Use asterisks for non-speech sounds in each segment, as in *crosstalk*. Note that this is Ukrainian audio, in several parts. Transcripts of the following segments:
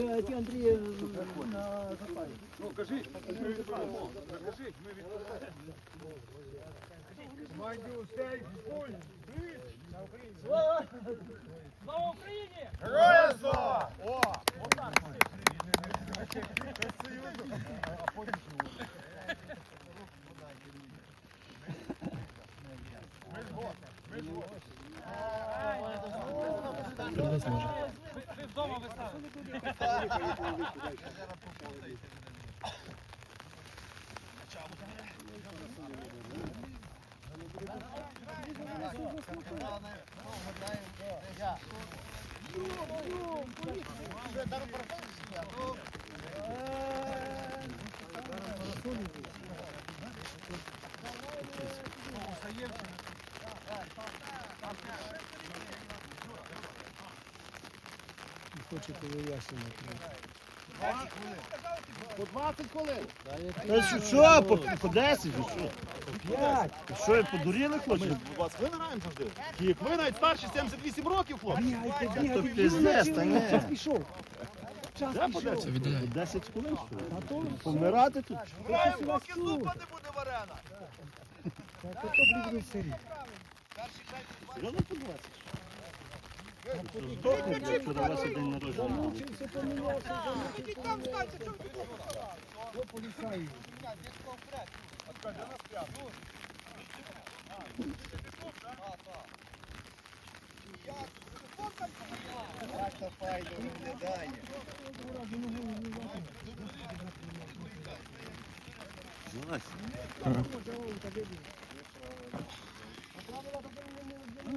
е, ті Андрій е, на запалі. Ну, кажи, ми відправимо. Кажи, ми відправимо. Слава! Слава Україні! Героям слава! О! вдома виставити. Заємчик. Хочете вияснити. По 20 хвилин. Та що, що, по, по 10, чи що? Ти Що, ви подуріли? По 20 хвилин граємо завжди. Кік, ми навіть старші 78 років, хлопці. Бігайте, то пиздець, та ні. Час пішов. Час Де по пішов. 10? 10 хвилин, що ли? А то Помирати тут? Граємо, поки зупа не буде варена. Так, а то будуть сирі. Серйозно по 20? Здохне, бо вчора вас день народження. був. Замучився, помінявся, замучився, помінявся. Що полісаю?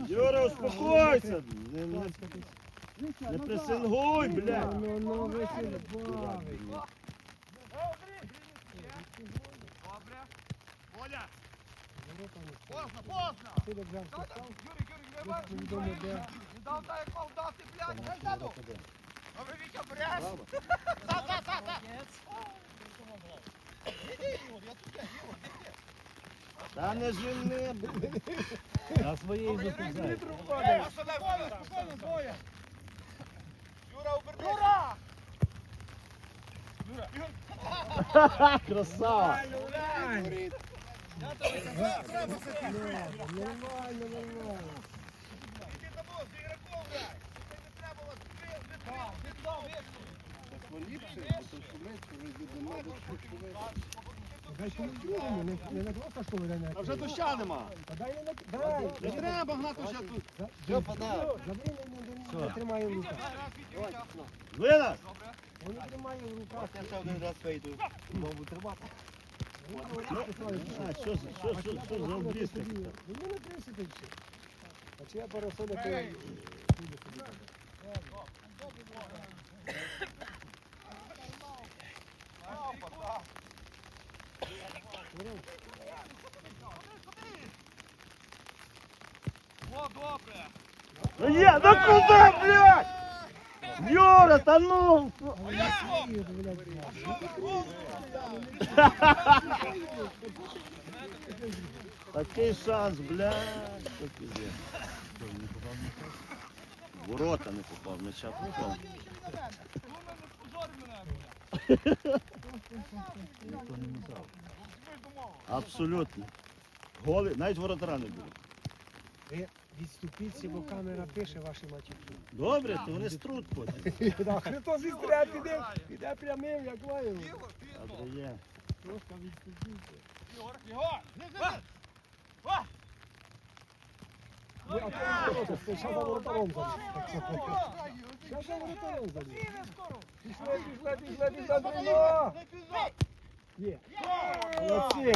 Юра, успокойся! Не, не, не пресингуй, бля! Ну, ну, весело, бавить. Оля! Поздно, поздно! Юрій, десь невідомо де. Не дав так, як мав дати, блядь. Дай даду. Добре, Вітя, бреш. Та, та, та, та. Іди, Ігор, я тут, я, ти де? Та не жени, бля! На своїй зустрічай. Спокійно, спокійно, двоє. Юра, обернись. Юра! Юра, красава! Нормально, нормально. Іди на бос, з ігроком грай. Не треба вас. Ви, ви, ви, віддав, Дай коментуємо, не, не А вже доща нема. Не треба гнати вже тут. Все, подай. Забери, не, не, не тримає в руках. Не тримає в руках. А, що, за- що, що, що за обріз? Ну, не ще. А чи я парасоля, то... буде собі так. Ну є, ну куди, блядь? Юра, та ну! Такий шанс, блядь. Ворота не попав, м'яча попав. *laughs* Абсолютно. Голи, навіть воротара не було. Ви відступіться, бо камера пише ваші матюки. Добре, то вони струт потім. Да, Христос істря піде, піде прямим, як маємо. Добре є. Просто відступіться. Ігор, Ігор. Ви, а то не ворота, ще за воротаром заліз. Ще за воротаром заліз. Пішли, пішли, пішли, пішли, Бруно! Є. Молодці.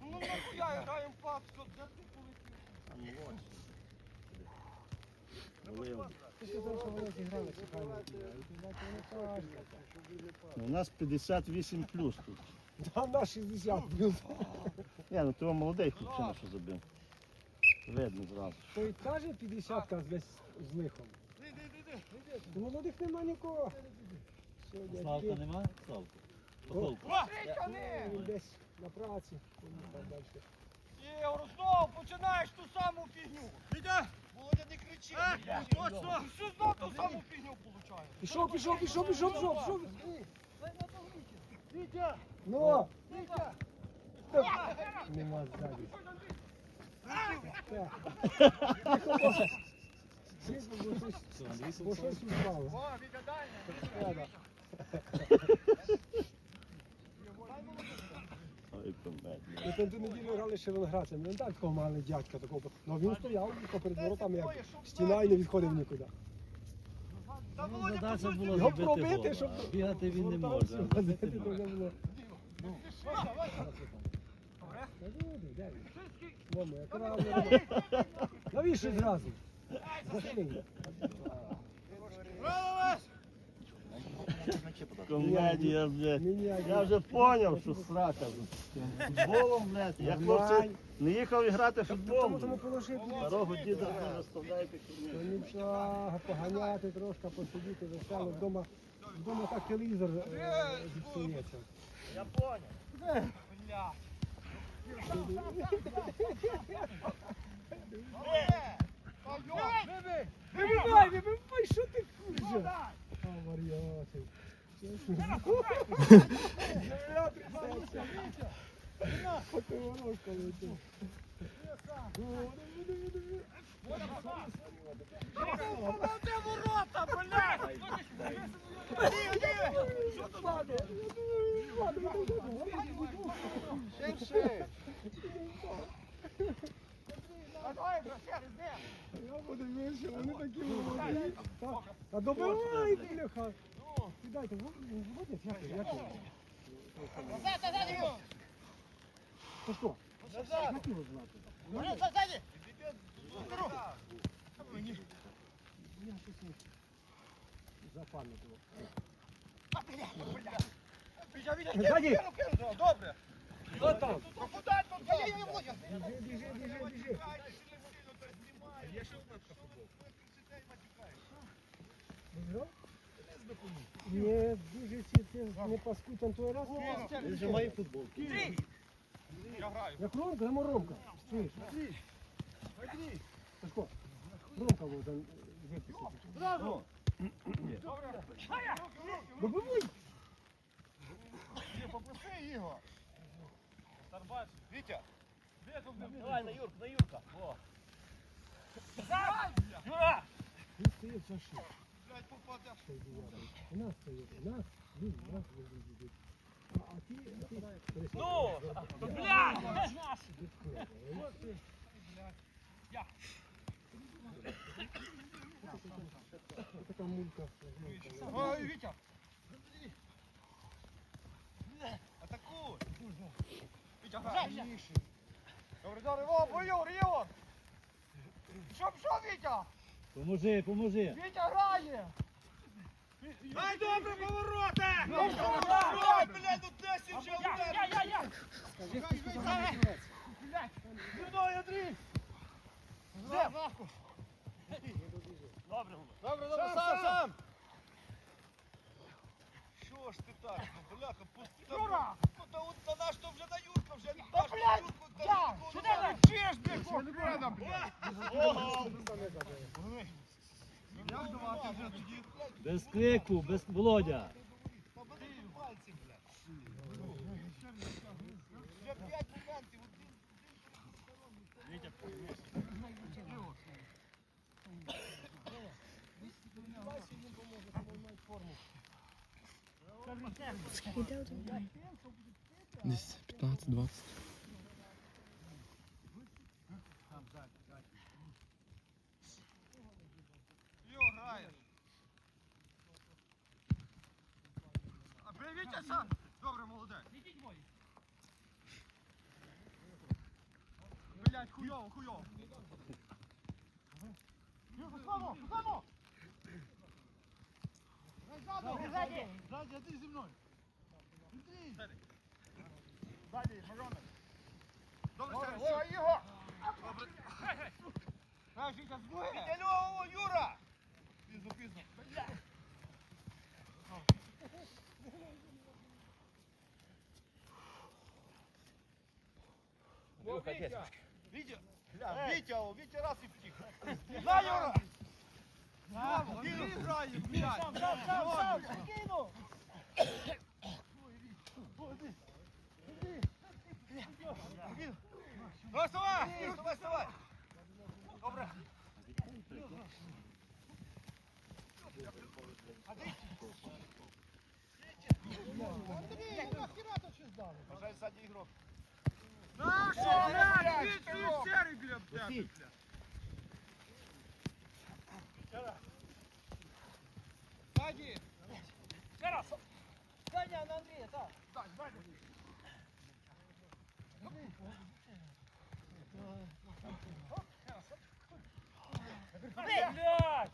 Ну нахуя граємо паску, де ти полетів? Ти ти. Ну, У нас 58 плюс тут. Там на 60 плюс. Ні, ну того молодий хлопчина, що забив. Видно зразу. Той теж 50 десь з лихом. У молодих нема нікого. Славка нема? Славка. Похолку. Він десь на праці. там далі. Знову починаєш ту саму фігню. Іде. Володя, не кричи. Точно. Що знов ту саму фігню получаєш? Пішов, пішов, пішов, пішов, пішов, пішов. Ну! Нема ззаді. Бо щось упало. О, Вітя, Ми там ту неділю грали ще виноградцем. Не так такого мали дядька такого. Ну він стояв перед воротами, як стіна і не відходив нікуди. Та Ну, задача була Його пробити, щоб Бігати він не може. то було. Він? Навіщо зразу? Зашли. Комедія, блядь. Я вже поняв, що срака. Футболом, блядь. Я хлопці не їхав грати в футбол. Тому положив. Діда не заставляйте То нічого, поганяти трошки, посидіти, весело. Вдома, вдома так телевізор е, зіпсується. Я поняв. *laughs* Бля. Вибивай, вибивай, що ти курже? А, Мар'яти. Потоворожка летить. Де ворота, блядь? Диви, диви. Що тут? Ширше. А давай, братер, де? Я подивився, вони такі молоді. Та- Та бляха. Кидайте, вводять, як його, як його? Назад, назад його. То що? Назад. Як його звати? Назад, ззаді. Здорово. Я щось не запам'ятав. Вітя, Вітя, Ззаді. кину, кину, кину. Добре. Хто там? Ну куди тут? Я, я, я, Володя. Біжи, біжи, біжи, біжи. Виграв? Ні, дуже ці не паскуй там той раз. Він вже має футбол. Я граю. Як Ромка, нема Ромка. Чуєш? Сашко, Ромка вот там виписати. Добивай! Попроси його. Вітя. Давай на Юрка, на Юрка. О. Юра! Він стоїть за що? Блядь, попадеш. У нас стоїть, у нас, він, у нас він буде. А а ті, а ті, Ну, То блядь! Така мулька. Ой, Вітя. Атакуй. Вітя, грай. Добре, добре, о, бо Юр, Юр. Що, що, Вітя? Поможи, поможи. Вітя грає. Дай добре поворота! Ой, блядь, ну 10 вже удар. Я, я, я. Відбувається. Мною, Андрій. Де? Добре, Добре, добре, сам, сам. Що ж ти так, ну, бляха, пусти. Та, от, та наш то вже на Юрка, вже не наш, на та Юрку, Сюди кричиш, блядь, хлопеда, блядь. Ого! Без крику, без Володя. Вже п'ять моментів, один. Десь 15-20. Йо, граєш. А привіть сам. Добре, молодець. Блять, хуйово, хуйово. Слава, слава! Ззаді, ззаді. Ззаді, а ти зі мною. Андрій. Ззаді, Мажонок. Добре, Сергій. Ой, його. Добре. Так, Вітя, згує. Вітя, Юра. Пізно, пізно. Вітя! Вітя! Бля, Вітя, о, Вітя раз і втік. На, Юра! Ти грає, блядь! Давай, вставай! Давай, вставай! Добре. Бажай задній ігрок. Наша, блядь, ти серий біля тебе. Ззаді. Ще раз. Саня, на Андрія, так. Так, ззаді. Блядь!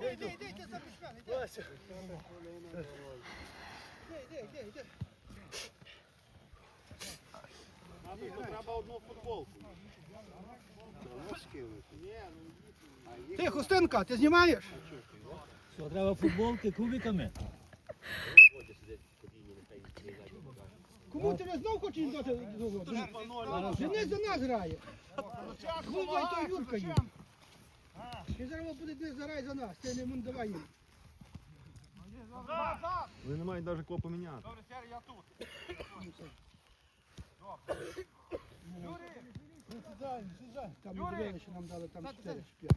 Іди, іди, іди, іди, забіж мене, іди. Іди, іди, іди, іди. Треба одну футболку. Ти, Хустинка, ти знімаєш? Що, треба футболки кубиками? Кому ти не знов хочеш дати? Денис за нас грає. Клубай то Юрка є. Ти зараз буде Денис заграє за нас, ти не мун давай їм. Ви не маєте навіть кого поміняти. Добре, Сергій, я тут. Там дивили, нам дали там 4 чи 5.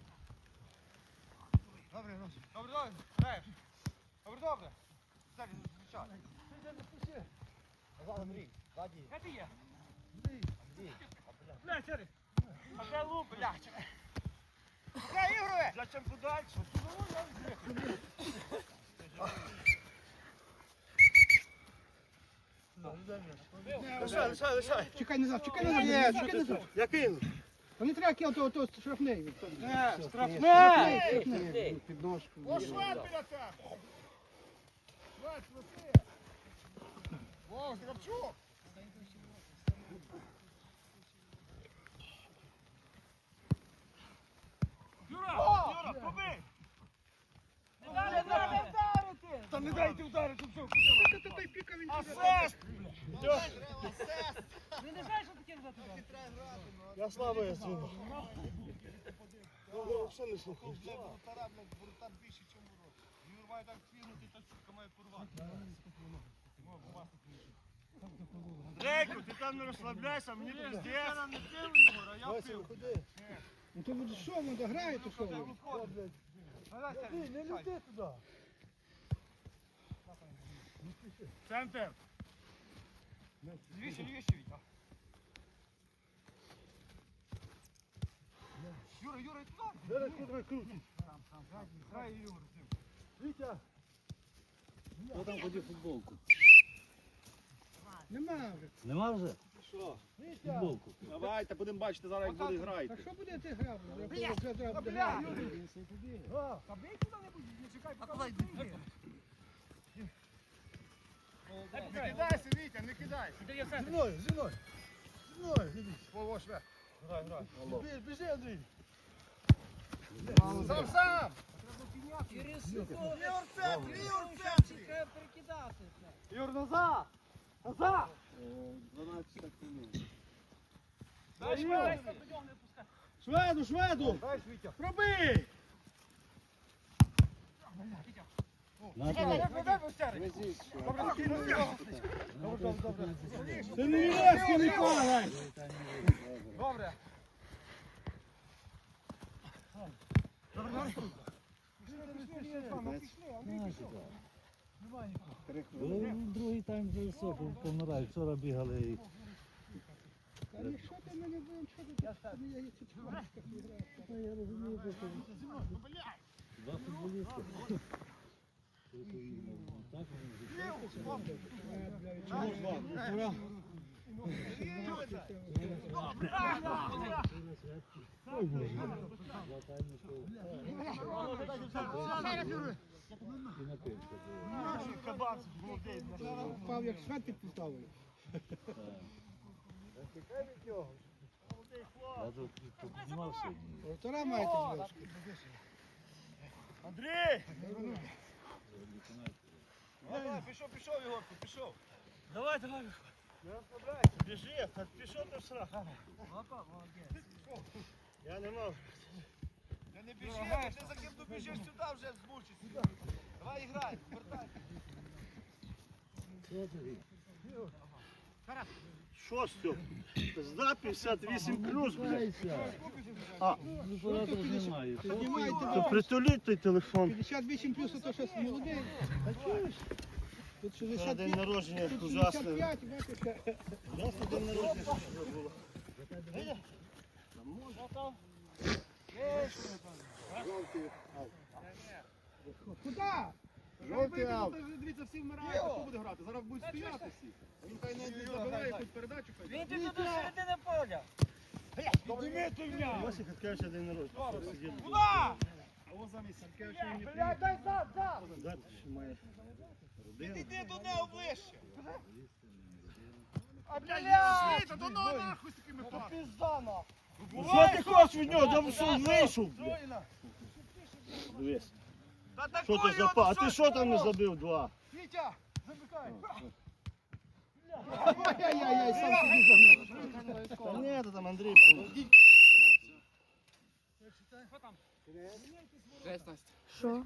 Добре. Добре, добре. Граєш. Добре, добре. Сергій, зустрічай. Назад, Андрій. Ззаді. Де ти є? Блядь, Сергій. А де луп, блядь? Де ігрове? Зачем подальше? Лишай, лишай, лишай. Чекай назад, чекай назад, чекай назад. Я кину. Та не треба кинути ото штрафний. Не, штрафний. Штрафний. Підножку. Швед біля тебе. Вау, Грабчук. Юра! Юра, побий! Не дали вдарити! Та не дайте ударити все. Та той піка він Асест! Ви не знаєш, що таке назад ударити? Я слабий свого. Що не слухав? Полтора, блядь, бурта більше, ніж ворот. Юр має так твірнути, та чутка має порвати. Рейку, ти там не розслабляйся, мені пиздець. Я не пив його, а я пив. Ну то буде що, він дограє, то що? Не лети туди. Центр. Львіше, львіше, Вітя. Юра, Юра, і туди. Зараз куди крутить. Грай, Юра. Вітя. Хто там ходив футболку? Нема вже. Нема вже? Що? Футболку. Давайте, будемо бачити зараз, як буде грати. що буде ти грав? Вже треба буде грати. Та бей куди-небудь, не чекай, поки вийде. Не кидайся, Вітя, не кидай. Зі мною, зі мною. Зі мною, іди. Во, шве. Грай, грай. Біжи, біжи, Андрій. Сам, сам. Через Юр, центр, Юр, центр. Треба перекидати. Юр, назад. Назад. 12 секунд. Дай шведу. Шведу! Дай, Вітя. Пробий! На Дай, тебе. дай, дай, Добре, закинув його. Добре, Це не Єлецький, Добре. Добре, добре. Другий тайм вже все, помирають. Вчора бігали і два футболісти. Так, і напився. Кабан, молодець. Впав як свят під. Я тут піднімав сьогодні. Маєте. Андрій! Давай, пішов, пішов, Ігорку, пішов. Давай, давай. Біжи, та пішов ти в срак. Я не можу. Та не біжи, ти за ким ти біжиш сюди вже змучишся. Давай грай, вертай. Що Стьоп? Пизда 58 плюс, блядь. А, Піднімайте, то притуліть той телефон. 58 плюс, то щось молодий. Тут Вчора день 65, народження тут ужасний. 65, бачиш. Ясно, день народження було. Жовтий аут. Дивіться, всі вмирають, хто буде грати? Зараз будуть стояти всі. Він хай навіть не забирає якусь передачу. хай. Він тут до середини поля. Піднімити в нього. Ось Хаткевича день народження. що сидів. Куда? А ось замість Садкевича він не Блядь, дай зад, зад. Дати ще має родину. Іди до нього ближче. А блядь, до нього нахуй з такими то пізда нахуй. Ну, Що ти хочеш від нього? Там що вийшов, блядь. Дивись. Що такою за запав? А ти що там не забив два? Вітя, замикай. Ай-яй-яй, сам собі загнув. Та ні, то там Андрій. Що?